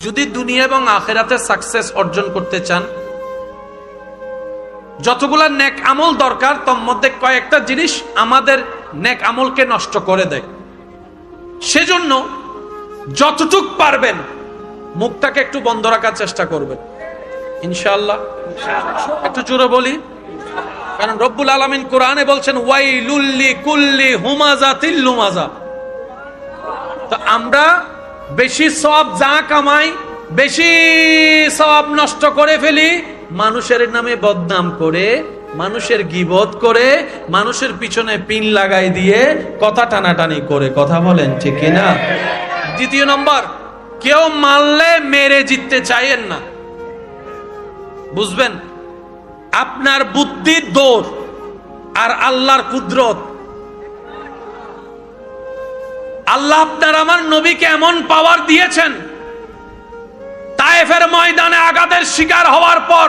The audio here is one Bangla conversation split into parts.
যদি দুনিয়া এবং আখেরাতে সাকসেস অর্জন করতে চান, যতগুলা নেক আমল দরকার, তোর মধ্যে কয়েকটা জিনিস আমাদের নেক আমলকে নষ্ট করে দেয়। সেজন্য যতটুক পারবেন, মুখটাকে একটু বন্ধ রাখার চেষ্টা করবেন। ইনশাআল্লাহ। একটু জোরে বলি। কারণ রব্বুল আলমিন কোরআনে বলছেন ওয়াই লুল্লি কুল্লি হুমাজা তিল্লুমাজা তো আমরা বেশি সব যা কামাই, বেশি সব নষ্ট করে ফেলি। মানুষের নামে বদনাম করে, মানুষের গিবত করে, মানুষের পিছনে পিন লাগাই দিয়ে কথা টানাটানি করে। কথা বলেন, ঠিক কিনা দ্বিতীয় নম্বর, কেউ মারলে মেরে জিততে চাইেন না। বুঝবেন? আপনার বুদ্ধির দৌড় আর আল্লাহর কুদরত। আল্লাহ আপনার আমার নবীকে এমন পাওয়ার দিয়েছেন। তায়েফের ময়দানে আগাদের শিকার হওয়ার পর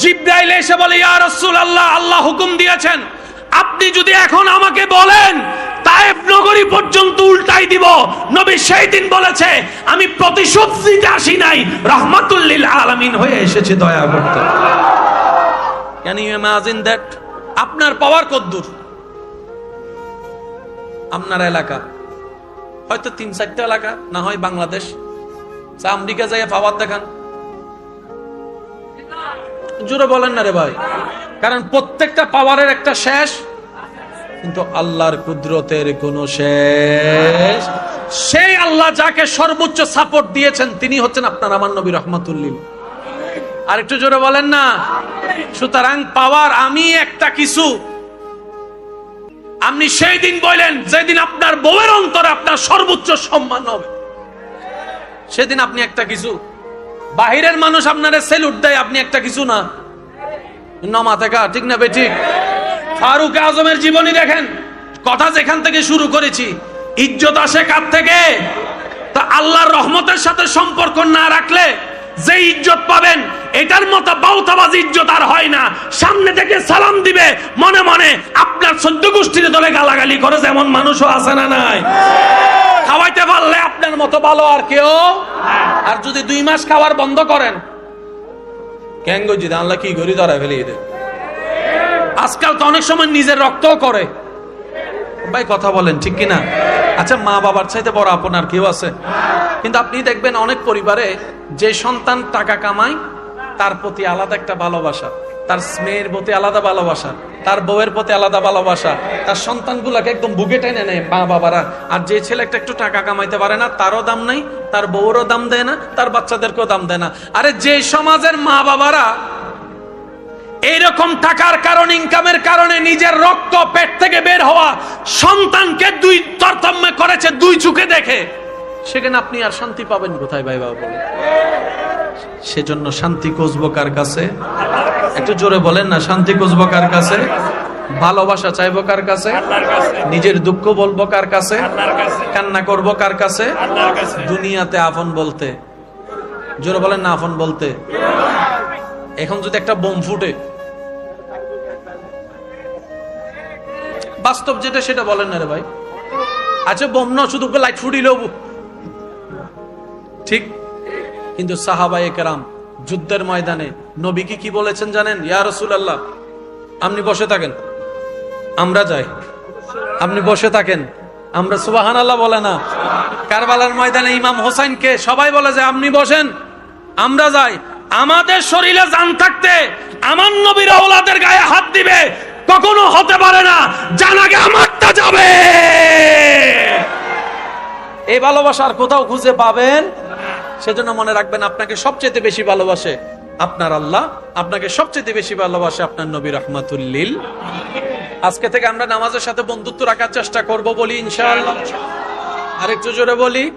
জিব্রাইল এসে বলে, ইয়া রাসূল আল্লাহ আল্লাহ হুকুম দিয়েছেন, আপনি যদি এখন আমাকে বলেন, তায়েফ নগরী পর্যন্ত উল্টাই দিব। নবী সেই দিন বলেছে, আমি প্রতিশোধ দিতে আসি নাই। রহমাতুল্লিল আলামিন হয়ে এসেছে দয়া করতে। ক্যান ইউ ইমাজিন দ্যাট আপনার পাওয়ার কদ্দূর আপনার এলাকা। হয়তো তিন চারটা এলাকা, না হয় বাংলাদেশ। চা আমেরিকা যাই পাওয়ার দেখান। জোরে বলেন না রে ভাই। কারণ প্রত্যেকটা পাওয়ারের একটা শেষ, কিন্তু আল্লাহর কুদরতের কোনো শেষ। সেই আল্লাহ যাকে সর্বোচ্চ সাপোর্ট দিয়েছেন, তিনি হচ্ছেন আপনার আমার নবী রহমতুল্লিল। আর একটু জোরে বলেন না, সুতরাং পাওয়ার আমি একটা কিছু। আপনি সেই দিন বললেন যেদিন আপনার বউয়ের অন্তরে আপনার সর্বোচ্চ সম্মান হবে। সেদিন আপনি একটা কিছু, বাহিরের মানুষ আপনারা সেলুট দেয়, আপনি একটা কিছু না। নমা থেকে ঠিক না বে, ঠিক? ফারুক আজমের জীবনী দেখেন, কথা যেখান থেকে শুরু করেছি, ইজ্জত আসে কার থেকে? তা আল্লাহর রহমতের সাথে সম্পর্ক না রাখলে যে ইজ্জত পাবেন, এটার মতো বাউতাবাজ ইজ্জত আর হয় না। সামনে থেকে সালাম দিবে, মনে মনে আপনার সদ্য গোষ্ঠীর দলে গালাগালি করে যেমন মানুষও আছে না নাই। খাওয়াইতে পারলে আপনার মতো ভালো আর কেউ? আর যদি দুই মাস খাওয়ার বন্ধ করেন কেন আল্লাহ কি করি ধরা ফেলে এদের আজকাল তো অনেক সময় নিজের রক্তও করে। ভাই, কথা বলেন, ঠিক কিনা? আচ্ছা মা বাবার চাইতে বড় আপনার কেউ আছে? কিন্তু আপনি দেখবেন অনেক পরিবারে যে সন্তান টাকা কামায়, তার প্রতি আলাদা একটা ভালোবাসা, তার মেয়ের প্রতি আলাদা ভালোবাসা, তার বউয়ের প্রতি আলাদা ভালোবাসা, তার সন্তানগুলোকে একদম বুকে টেনে নেয় মা বাবারা। আর যে ছেলেটা একটু টাকা কামাইতে পারে না, তারও দাম নাই, তার বউরও দাম দেয় না, তার বাচ্চাদেরকেও দাম দেয় না। আরে, যে সমাজের মা বাবারা এইরকম টাকার কারণ ইনকামের কারণে নিজের রক্ত পেট থেকে বের হওয়া সন্তানকে দুই তরতম্য করেছে, দুই চোখে দেখে। সেখানে আপনি আর শান্তি পাবেন কোথায়, ভাই বাবা বলে সেজন্য শান্তি খুঁজবো কার কাছে? একটু জোরে বলেন না, শান্তি খুঁজবো কার কাছে? ভালোবাসা চাইব কার কাছে? নিজের দুঃখ বলব কার কাছে? কান্না করব কার কাছে? দুনিয়াতে আপন বলতে। জোরে বলেন না আপন বলতে। এখন যদি একটা বোম ফুটে, বাস্তব যেটা সেটা বলেন না রে ভাই। আচ্ছা বোম না, শুধু লাইট ফুটিলেও ঠিক? কিন্তু সাহাবাই কেরাম যুদ্ধের ময়দানে নবীকে কি বলেছেন জানেন? ইয়া রসুল আল্লাহ আপনি বসে থাকেন। আমরা যাই। আপনি বসে থাকেন। আমরা সুবাহান আল্লাহ বলে না। কারবালার ময়দানে ইমাম হোসাইনকে সবাই বলে যে, আপনি বসেন। আমরা যাই। আমাদের শরীরে জান থাকতে আমার নবীর ওলাদের গায়ে হাত দিবে, কখনো হতে পারে না, জানা জানাগে আমারটা যাবে। এই ভালোবাসা আর কোথাও খুঁজে পাবেন? সেজন্য মনে রাখবেন, আপনাকে সবচেয়ে বেশি ভালোবাসে আপনার আল্লাহ, আপনাকে সবচেয়ে বেশি ভালোবাসে আপনার নবী রহমাতুল্লিল। আজকে থেকে আমরা নামাজের সাথে বন্ধুত্ব রাখার চেষ্টা করব বলি, ইনশাআল্লাহ। আরেকটু জোরে বলি।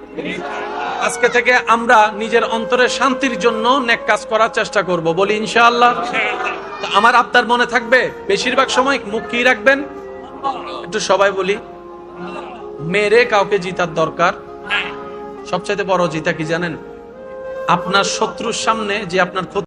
আজকে থেকে আমরা নিজের অন্তরের শান্তির জন্য নেক কাজ করার চেষ্টা করব, বলি ইনশাআল্লাহ। আমার আপনার মনে থাকবে, বেশিরভাগ সময় মুখ কি রাখবেন? একটু সবাই বলি, মেরে কাউকে জিতার দরকার। সবচাইতে বড় জিতা কি জানেন? আপনার শত্রুর সামনে যে আপনার